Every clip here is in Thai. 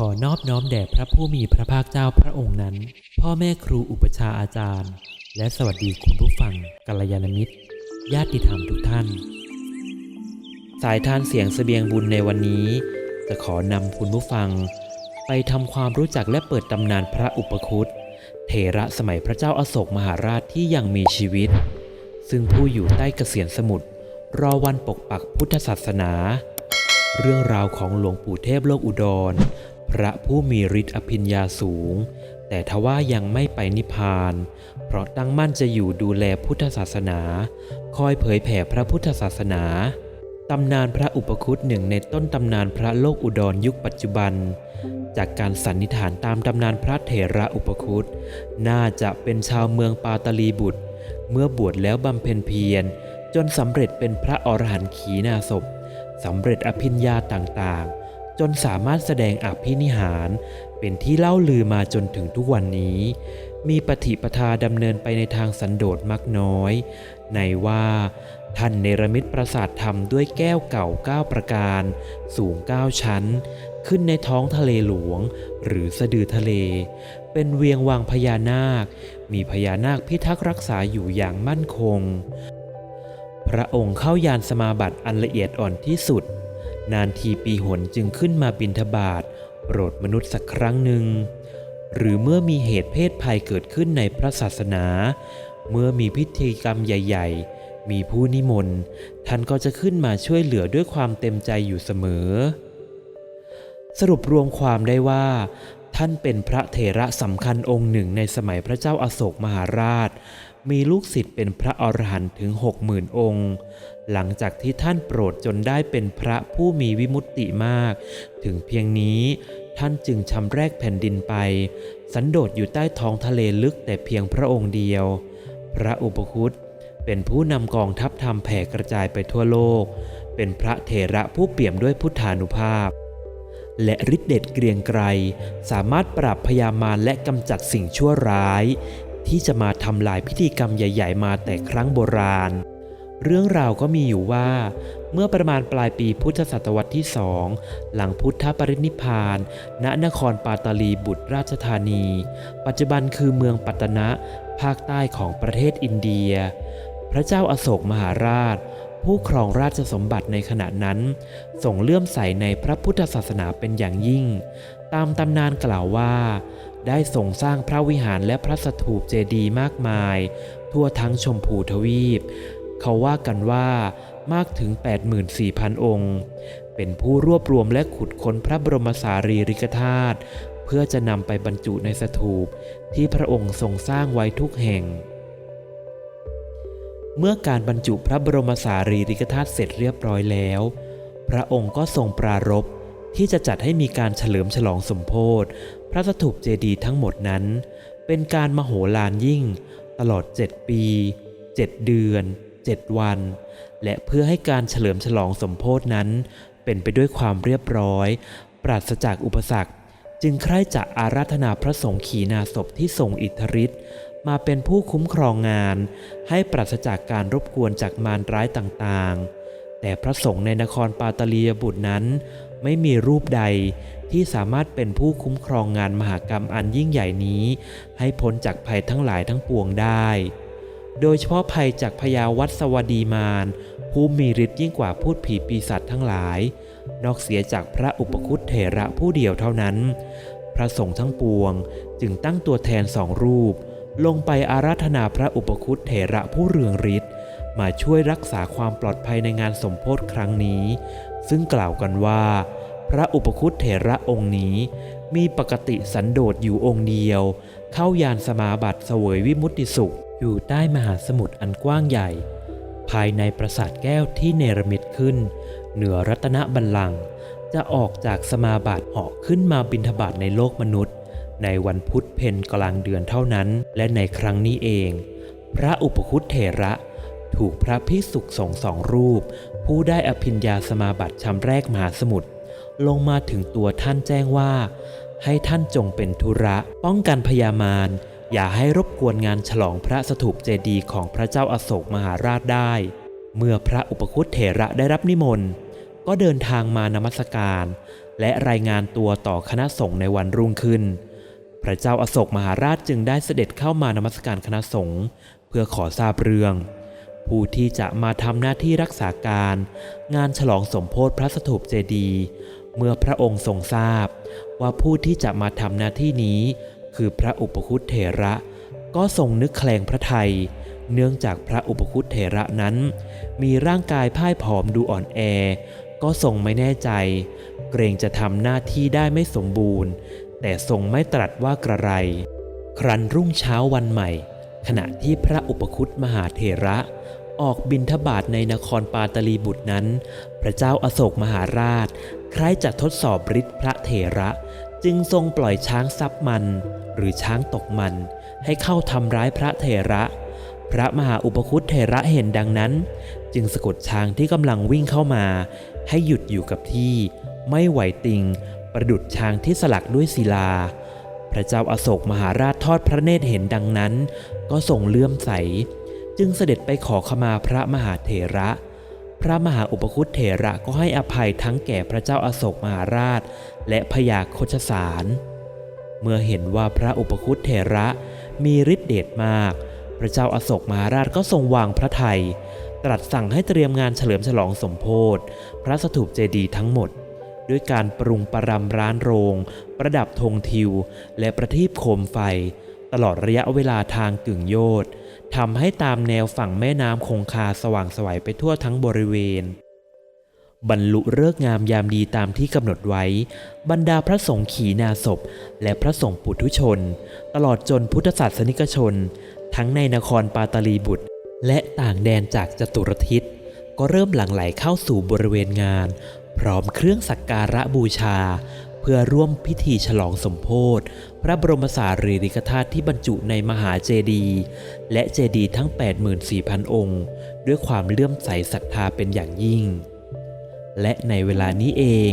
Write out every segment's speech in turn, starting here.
ขอนอบน้อมแด่พระผู้มีพระภาคเจ้าพระองค์นั้น พ่อแม่ครูอุปชาอาจารย์ และสวัสดีคุณผู้ฟังกัลยาณมิตร ญาติธรรมทุกท่าน สายทานเสียงเสบียงบุญในวันนี้ จะขอนำคุณผู้ฟัง ไปทำความรู้จักและเปิดตำนานพระอุปคุตเถระสมัยพระเจ้าอาโศกมหาราชที่ยังมีชีวิต ซึ่งผู้อยู่ใต้เกษียณสมุทรรอวันปกปักพุทธศาสนา เรื่องราวของหลวงปู่เทพโลกอุดร พระผู้มีฤทธิ์อภิญญาสูง แต่ทว่ายังไม่ไปนิพพาน เพราะตั้งมั่นจะอยู่ดูแลพุทธศาสนา คอยเผยแผ่พระพุทธศาสนา ตำนานพระอุปคุตหนึ่งในต้นตำนานพระโลกอุดรยุคปัจจุบัน จากการสันนิษฐานตามตำนานพระเถระอุปคุตน่าจะเป็นชาวเมืองปาตลีบุตร เมื่อบวชแล้วบำเพ็ญเพียร จนสำเร็จเป็นพระอรหันต์ขีณาศพสำเร็จอภิญญาต่างๆ จนสามารถแสดงอภินิหาร เป็นที่เล่าลือมาจนถึงทุกวันนี้ มีปฏิปทาดำเนินไปในทางสันโดษมักน้อย ในว่าท่านเนรมิตปราสาทธรรมด้วยแก้วเก่าเก้าประการ สูงเก้าชั้น ขึ้นในท้องทะเลหลวง หรือสะดือทะเล เป็นเวียงวังพญานาค มีพญานาคพิทักษ์รักษาอยู่อย่างมั่นคง พระองค์เข้ายานสมาบัติอันละเอียดอ่อนที่สุด นานทีปีหนจึงขึ้นมาบินทบาทโปรดมนุษย์สักครั้งหนึ่ง หรือเมื่อมีเหตุเพศภัยเกิดขึ้นในพระศาสนา เมื่อมีพิธีกรรมใหญ่ ๆ มีผู้นิมนต์ท่านก็จะขึ้นมาช่วยเหลือด้วยความเต็มใจอยู่เสมอ สรุปรวมความได้ว่า ท่านเป็นพระเถระสำคัญองค์หนึ่งในสมัยพระเจ้าอาโศกมหาราช มีลูกศิษย์เป็นพระอรหันต์ถึงหกหมื่นองค์ หลังจากที่ท่านโปรดจนได้เป็นพระผู้มีวิมุตติมาก ถึงเพียงนี้ท่านจึงชำแรกแผ่นดินไป สันโดษอยู่ใต้ท้องทะเลลึกแต่เพียงพระองค์เดียว พระอุปคุตเป็นผู้นำกองทัพธรรมแผ่กระจายไปทั่วโลก เป็นพระเถระผู้เปี่ยมด้วยพุทธานุภาพ และฤทธิเดชเกรียงไกรสามารถปราบพยามารและกำจัดสิ่งชั่วร้าย ที่จะมาทำลายพิธีกรรมใหญ่ ๆ มาแต่ครั้งโบราณ เรื่องราวก็มีอยู่ว่า เมื่อประมาณปลายปีพุทธศตวรรษที่สองหลังพุทธปรินิพาน ณนครปาตาลีบุตรราชธานี ปัจจุบันคือเมืองปัตตนะ ภาคใต้ของประเทศอินเดีย พระเจ้าอาโศกมหาราชผู้ครองราชสมบัติในขณะนั้นส่งเลื่อมใสในพระพุทธศาสนาเป็นอย่างยิ่ง ตามตำนานกล่าวว่า ได้ทรงสร้างพระวิหารและพระสถูปเจดีย์มากมาย ทั่วทั้งชมพูทวีป เขาว่ากันว่ามากถึง 84,000 องค์ เป็นผู้รวบรวมและขุดค้นพระบรมสารีริกธาตุเพื่อจะนำไปบรรจุในสถูปที่พระองค์ทรงสร้างไว้ทุกแห่ง เมื่อการบรรจุพระบรมสารีริกธาตุเสร็จเรียบร้อยแล้ว พระองค์ก็ทรงปรารภ ที่จะจัดให้มีการเฉลิมฉลองสมโพธิพระสถูปเจดีย์ทั้งหมดนั้น เป็นการมโหฬารยิ่ง ตลอด 7 ปี 7 เดือน 7 วัน และเพื่อให้การเฉลิมฉลองสมโพธินั้น เป็นไปด้วยความเรียบร้อย ปราศจากอุปสรรค จึงใคร่จะอาราธนาพระสงฆ์ขีณาศพที่ทรงอิทธิฤทธิ์มาเป็นผู้คุ้มครองงาน ให้ปราศจากการรบกวนจากมารร้ายต่างๆ แต่พระสงฆ์ในนครปาตาลียบุตรนั้น ไม่มีรูปใดที่สามารถเป็นผู้คุ้มครองงานมหากรรมอันยิ่งใหญ่นี้ ให้พ้นจากภัยทั้งหลายทั้งปวงได้ โดยเฉพาะภัยจากพญาวัดสวดีมารผู้มีฤทธิ์ยิ่งกว่าพูดผีปีศาจทั้งหลาย นอกเสียจากพระอุปคุตเถระผู้เดียวเท่านั้น พระสงฆ์ทั้งปวงจึงตั้งตัวแทนสองรูป ลงไปอาราธนาพระอุปคุตเถระผู้เรืองฤทธิ์มาช่วยรักษาความปลอดภัยในงานสมโพธิครั้งนี้ ซึ่งกล่าวกันว่า พระอุปคุตเถระองค์นี้ มีปกติสันโดษอยู่องค์เดียว เข้ายานสมาบัติเสวยวิมุตติสุข อยู่ใต้มหาสมุทรอันกว้างใหญ่ ภายในปราสาทแก้วที่เนรมิตขึ้น เหนือรัตนบัลลังก์จะออกจากสมาบัติเหาะขึ้นมาบินทบาทในโลกมนุษย์ ในวันพุธเพนกลางเดือนเท่านั้น และในครั้งนี้เอง พระอุปคุตเถระถูกพระพิสุกสงฆ์สองรูป ผู้ได้อภิญญาสมาบัติชำแรกมหาสมุทรลงมาถึงตัวท่านแจ้งว่า ให้ท่านจงเป็นธุระ ป้องกันพยามาร อย่าให้รบกวนงานฉลองพระสถูปเจดีย์ของพระเจ้าอาโศกมหาราชได้ เมื่อพระอุปคุตเถระได้รับนิมนต์ ก็เดินทางมานมัสการ และรายงานตัวต่อคณะสงฆ์ในวันรุ่งขึ้น พระเจ้าอาโศกมหาราชจึงได้เสด็จเข้ามานมัสการคณะสงฆ์เพื่อขอทราบเรื่อง ผู้ที่จะมาทำหน้าที่รักษาการ งานฉลองสมโพธิพระสถูปเจดีย์เมื่อพระองค์ทรงทราบ ว่าผู้ที่จะมาทำหน้าที่นี้ คือพระอุปคุตเถระ ก็ทรงนึกแคลงพระไทย เนื่องจากพระอุปคุตเถระนั้น มีร่างกายพ่ายผอมดูอ่อนแอ ก็ทรงไม่แน่ใจ เกรงจะทำหน้าที่ได้ไม่สมบูรณ์ แต่ทรงไม่ตรัสว่ากระไร ครั้นรุ่งเช้าวันใหม่ ขณะที่พระอุปคุตมหาเถระ ออกบินทบาทในนครปาตลีบุตรนั้น พระเจ้าอาโศกมหาราช ใครจะทดสอบฤทธิ์พระเถระ จึงทรงปล่อยช้างซับมัน หรือช้างตกมัน ให้เข้าทำร้ายพระเถระ พระมหาอุปคุตเถระเห็นดังนั้น จึงสะกดช้างที่กำลังวิ่งเข้ามา ให้หยุดอยู่กับที่ ไม่ไหวติง ประดุดช้างที่สลักด้วยศิลาพระเจ้าอาโศกมหาราชทอดพระเนตรเห็นดังนั้น ก็ทรงเลื่อมใส จึงเสด็จไปขอขมาพระมหาเถระ พระมหาอุปคุตเถระก็ให้อภัยทั้งแก่พระเจ้าอาโศกมหาราช และพญาโคชสาร เมื่อเห็นว่าพระอุปคุตเถระมีฤทธิเดชมาก พระเจ้าอาโศกมหาราชก็ทรงวางพระทัยตรัสสั่งให้เตรียมงานเฉลิมฉลองสมโพธิพระสถูปเจดีย์ทั้งหมด ด้วยการปรุงประรำร้านโรง ประดับธงทิว และประทีปโคมไฟ ตลอดระยะเวลาทางกึ่งโยธ ทำให้ตามแนวฝั่งแม่น้ำคงคาสว่างสวัยไปทั่วทั้งบริเวณ บรรลุเลิกงามยามดีตามที่กำหนดไว้ บรรดาพระสงฆ์ขีณาศพ และพระสงฆ์ปุถุชน ตลอดจนพุทธศาสนิกชน ทั้งในนครปาตาลีบุตร และต่างแดนจากจตุรทิศก็เริ่มหลั่งไหลเข้าสู่บริเวณงาน พร้อมเครื่องสักการะบูชา พื่อร่วมพิธีฉลองสมโพธิพระบรมสารีริกธาตุที่บรรจุในมหาเจดีย์และเจดีย์ทั้ง 84,000 องค์ ด้วยความเลื่อมใสศรัทธาเป็นอย่างยิ่ง และในเวลานี้เอง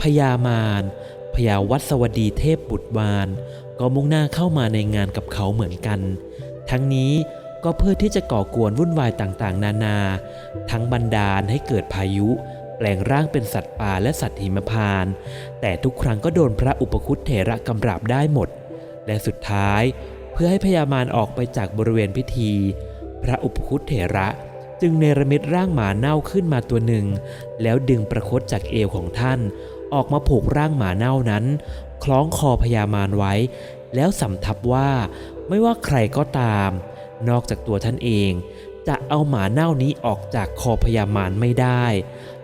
พญามารพญาวัสวดีเทพบุตรวานก็มุ่งหน้าเข้ามาในงานกับเขาเหมือนกัน ทั้งนี้ก็เพื่อที่จะก่อกวนวุ่นวายต่างๆ นานา ทั้งบันดาลให้เกิดพายุ แปลงร่างเป็นสัตว์ป่าและสัตว์หิมพาน แต่ทุกครั้งก็โดนพระอุปคุตเถระกำราบได้หมด และสุดท้าย เพื่อให้พญามารออกไปจากบริเวณพิธี พระอุปคุตเถระจึงเนรมิตร่างหมาเน่าขึ้นมาตัวหนึ่ง แล้วดึงประคตจากเอวของท่าน ออกมาผูกร่างหมาเน่านั้น คล้องคอพญามารไว้ แล้วสำทับว่าไม่ว่าใครก็ตาม นอกจากตัวท่านเอง จะเอาหมาเน่านี้ออกจากคอพญามารไม่ได้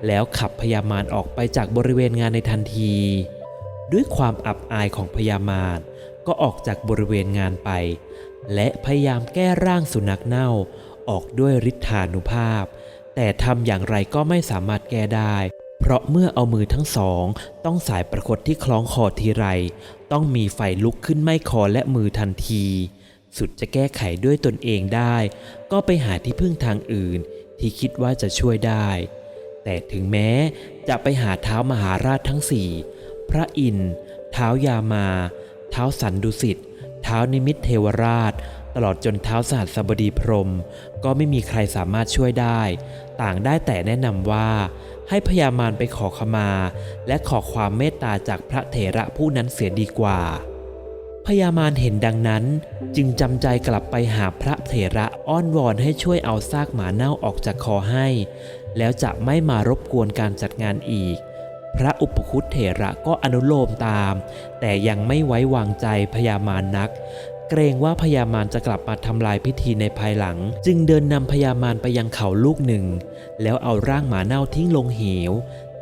แล้วขับพญามารออกไปจากบริเวณงานในทันที ด้วยความอับอายของพญามารก็ออกจากบริเวณงานไป และพยายามแก้ร่างสุนัขเน่าออกด้วยฤทธานุภาพ แต่ทำอย่างไรก็ไม่สามารถแก้ได้ เพราะเมื่อเอามือทั้งสอง ต้องสายประคตที่คล้องคอทีไร ต้องมีไฟลุกขึ้นไม้คอและมือทันที สุดจะแก้ไขด้วยตนเองได้ ก็ไปหาที่พึ่งทางอื่น ที่คิดว่าจะช่วยได้ แต่ถึงแม้จะไปหาเท้ามหาราชทั้งสี่พระอินทร์เท้ายามา เท้าสันดุสิตเท้านิมิตเทวราช ตลอดจนเท้าสหัสบดีพรม ก็ไม่มีใครสามารถช่วยได้ ต่างได้แต่แนะนำว่า ให้พญามารไปขอขมา และขอความเมตตาจากพระเถระผู้นั้นเสียดีกว่า พญามารเห็นดังนั้น จึงจำใจกลับไปหาพระเถระอ้อนวอนให้ช่วยเอาซากหมาเน่าออกจากคอให้ แล้วจะไม่มารบกวนการจัดงานอีก พระอุปคุตเถระก็อนุโลมตาม แต่ยังไม่ไว้วางใจพญามารนัก เกรงว่าพญามารจะกลับมาทำลายพิธีในภายหลัง จึงเดินนำพญามารไปยังเขาลูกหนึ่ง แล้วเอาร่างหมาเน่าทิ้งลงเหว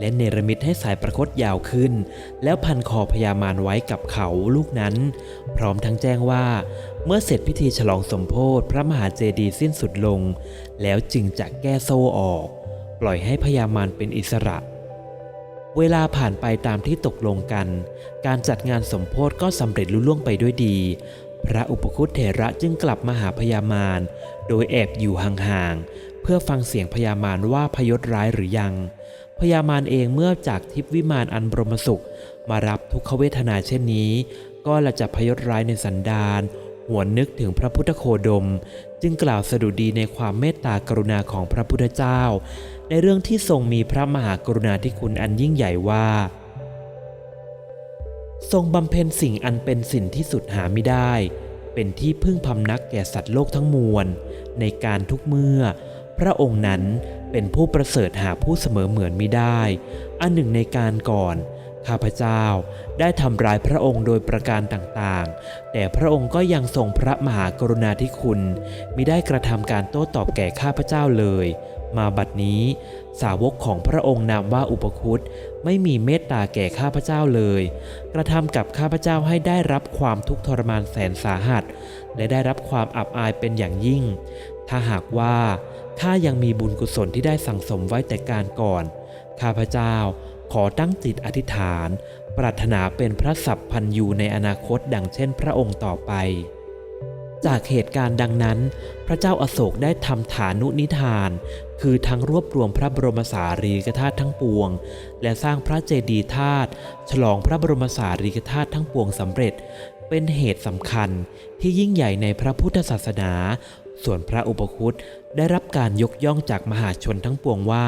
และเนรมิตให้สายประคตยาวขึ้น แล้วพันคอพญามารไว้กับเขาลูกนั้น พร้อมทั้งแจ้งว่า เมื่อเสร็จพิธีฉลองสมโพธิพระมหาเจดีย์สิ้นสุดลง แล้วจึงจะแก้โซ่ออก ปล่อยให้พญามารเป็นอิสระ เวลาผ่านไปตามที่ตกลงกัน การจัดงานสมโพธิก็สำเร็จลุล่วงไปด้วยดี พระอุปคุตเถระจึงกลับมาหาพญามารโดยแอบอยู่ห่างๆเพื่อฟังเสียงพญามารว่าพยศร้ายหรือยัง พญามารเองเมื่อจากทิพวิมานอันบรมสุข มารับทุกขเวทนาเช่นนี้ ก็ละจะพยศร้ายในสันดานหวนนึกถึงพระพุทธโคดม จึงกล่าวสดุดีในความเมตตากรุณาของพระพุทธเจ้า ในเรื่องที่ทรงมีพระมหากรุณาธิคุณอันยิ่งใหญ่ว่า ทรงบำเพ็ญสิ่งอันเป็นสิ่งที่สุดหาไม่ได้ เป็นที่พึ่งพำนักแก่สัตว์โลกทั้งมวล ในการทุกเมื่อ พระองค์นั้น เป็นผู้ประเสริฐหาผู้เสมอเหมือนมิได้ อันหนึ่งในการก่อน ข้าพเจ้าได้ทำร้ายพระองค์โดยประการต่างๆ แต่พระองค์ก็ยังทรงพระมหากรุณาธิคุณมิได้กระทำการโต้ตอบแก่ข้าพเจ้าเลย มาบัดนี้ สาวกของพระองค์นามว่าอุปคุตไม่มีเมตตาแก่ข้าพเจ้าเลย กระทำกับข้าพเจ้าให้ได้รับความทุกข์ทรมานแสนสาหัส และได้รับความอับอายเป็นอย่างยิ่ง ถ้าหากว่า ข้ายังมีบุญกุศลที่ได้สั่งสมไว้แต่การก่อน ข้าพเจ้าขอตั้งจิตอธิษฐาน ปรารถนาเป็นพระสัพพันยูในอนาคตดังเช่นพระองค์ต่อไป จากเหตุการณ์ดังนั้น พระเจ้าอาโศกได้ทำฐานุนิทาน คือทั้งรวบรวมพระบรมสารีริกธาตุทั้งปวง และสร้างพระเจดีย์ธาตุฉลองพระบรมสารีริกธาตุทั้งปวงสำเร็จ เป็นเหตุสำคัญที่ยิ่งใหญ่ในพระพุทธศาสนา ส่วนพระอุปคุตได้รับการยกย่องจากมหาชนทั้งปวงว่า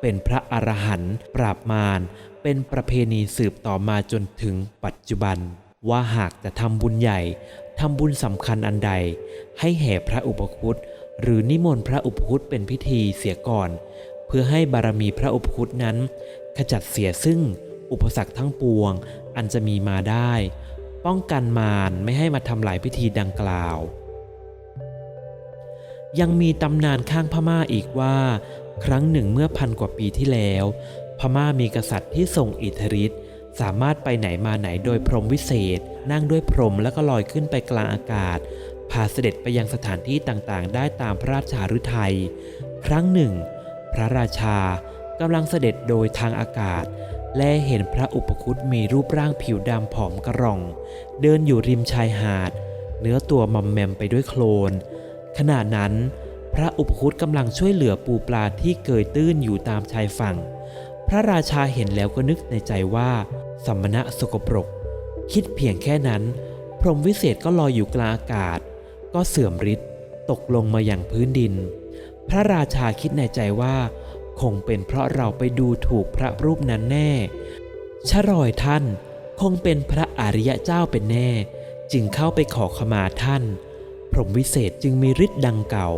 เป็นพระอรหันต์ปราบมารเป็นประเพณีสืบต่อมาจนถึงปัจจุบัน ว่าหากจะทำบุญใหญ่ทำบุญสำคัญอันใด ให้แห่พระอุปคุตหรือนิมนต์พระอุปคุตเป็นพิธีเสียก่อน เพื่อให้บารมีพระอุปคุตนั้น ขจัดเสียซึ่งอุปสรรคทั้งปวง อันจะมีมาได้ ป้องกันมารไม่ให้มาทำลายพิธีดังกล่าว ยังมีตำนานข้างพม่าอีกว่า ครั้งหนึ่งเมื่อพันกว่าปีที่แล้ว พม่ามีกษัตริย์ที่ทรงอิทธิฤทธิ์สามารถไปไหนมาไหนโดยพรหมวิเศษ นั่งด้วยพรหมแล้วก็ลอยขึ้นไปกลางอากาศ พาเสด็จไปยังสถานที่ต่างๆ ได้ตามพระราชาฤทัยครั้งหนึ่ง พระราชากำลังเสด็จโดยทางอากาศ และเห็นพระอุปคุตมีรูปร่างผิวดำผอมกระร่อง เดินอยู่ริมชายหาด เนื้อตัวมอมแมมไปด้วยโคลน ขณะนั้น พระอุปคุตกำลังช่วยเหลือปูปลาที่เกยตื้นอยู่ตามชายฝั่ง พระราชาเห็นแล้วก็นึกในใจว่าสัมมณะสกปรก คิดเพียงแค่นั้น พรหมวิเศษก็ลอยอยู่กลางอากาศ ก็เสื่อมฤทธิ์ตกลงมาอย่างพื้นดิน พระราชาคิดในใจว่า คงเป็นเพราะเราไปดูถูกพระรูปนั้นแน่ชะรอยท่านคงเป็นพระอริยะเจ้าเป็นแน่ จึงเข้าไปขอขมาท่าน รหมวิเศษจึงมีฤทธิ์ดังเก่า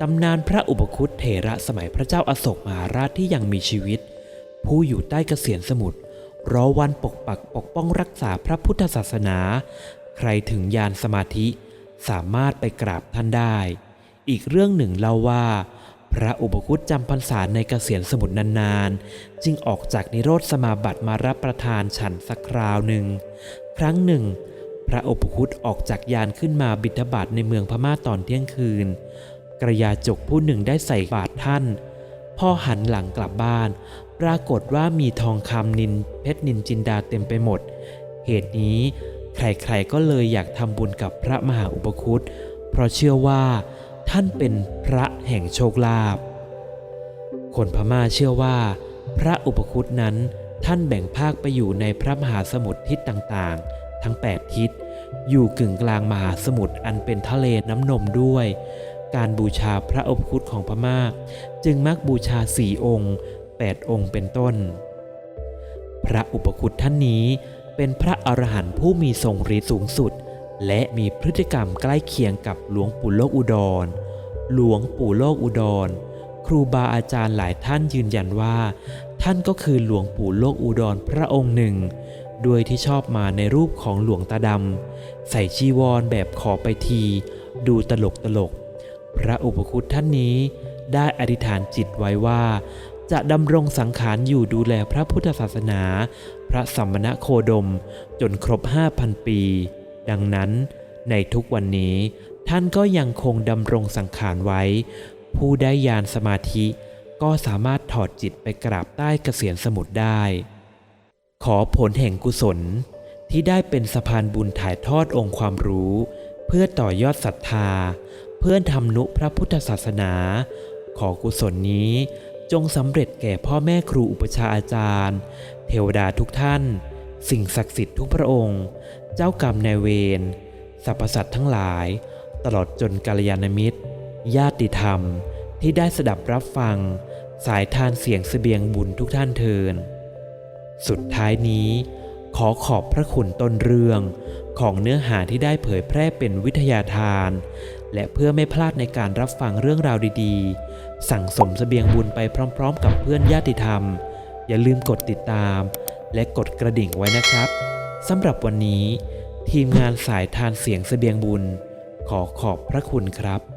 ตำนานพระอุปคุตเถระสมัยพระเจ้าอาโศกมหาราชที่ยังมีชีวิต ผู้อยู่ใต้เกษียณสมุทรรอวันปกปักปกป้องรักษาพระพุทธศาสนา ใครถึงยานสมาธิสามารถไปกราบท่านได้ อีกเรื่องหนึ่งเล่าว่า พระอุปคุตจำพรรษาในเกษียณสมุทรนานๆ จึงออกจากนิโรธสมาบัติมารับประทานฉันสักคราวหนึ่ง ครั้งหนึ่ง พระอุปคุตออกจากยานขึ้นมาบิณฑบาตในเมืองพม่าตอนเที่ยงคืน กระยาจกผู้หนึ่งได้ใส่บาตรท่านพ่อหันหลังกลับบ้าน ปรากฏว่ามีทองคำนินเพชรนินจินดาเต็มไปหมด เหตุนี้ใครๆก็เลยอยากทำบุญกับพระมหาอุปคุตเพราะเชื่อว่าท่านเป็นพระแห่งโชคลาภ คนพม่าเชื่อว่า พระอุปคุตนั้นท่านแบ่งภาคไปอยู่ในพระมหาสมุทรทิศต่างๆ ทั้ง 8 ทิศ อยู่กึ่งกลางมหาสมุทรอันเป็นทะเลน้ำนมด้วย การบูชาพระอุปคุตของพม่า จึงมักบูชาสี่องค์ 8 องค์เป็นต้น พระอุปคุตท่านนี้เป็นพระอรหันต์ผู้มีทรงฤทธิ์สูงสุด และมีพฤติกรรมใกล้เคียงกับหลวงปู่โลกอุดร หลวงปู่โลกอุดร ครูบาอาจารย์หลายท่านยืนยันว่า ท่านก็คือหลวงปู่โลกอุดรพระองค์หนึ่ง โดยที่ชอบมาในรูปของหลวงตาดำใส่ชีวรแบบขอไปที ดูตลกตลก พระอุปคุตท่านนี้ได้อธิษฐานจิตไว้ว่า จะดำรงสังขารอยู่ดูแลพระพุทธศาสนา พระสัมมณโคดม จนครบ 5,000 ปี ดังนั้นในทุกวันนี้ท่านก็ยังคงดำรงสังขารไว้ ผู้ได้ยานสมาธิก็สามารถถอดจิตไปกราบใต้เกษียณสมุทรได้ ขอผลแห่งกุศลที่ได้เป็นสะพานบุญถ่ายทอดองค์ความรู้ เพื่อต่อยอดศรัทธา เพื่อทำนุพระพุทธศาสนา ขอกุศลนี้จงสำเร็จแก่พ่อแม่ครูอุปชาอาจารย์ เทวดาทุกท่าน สิ่งศักดิ์สิทธิ์ทุกพระองค์ เจ้ากรรมนายเวรสรรพสัตว์ทั้งหลาย ตลอดจนกัลยาณมิตร ญาติธรรมที่ได้สดับรับฟัง สายทานเสียงเสบียงบุญทุกท่านเทิน สุดท้ายนี้ ขอขอบพระคุณต้นเรื่องของเนื้อหาที่ได้เผยแพร่เป็นวิทยาทาน และเพื่อไม่พลาดในการรับฟังเรื่องราวดีๆ สั่งสมเสบียงบุญไปพร้อม ๆ กับเพื่อนญาติธรรม อย่าลืมกดติดตาม และกดกระดิ่งไว้นะครับสำหรับวันนี้ ทีมงานสายทานเสียงเสบียงบุญ ขอขอบพระคุณครับ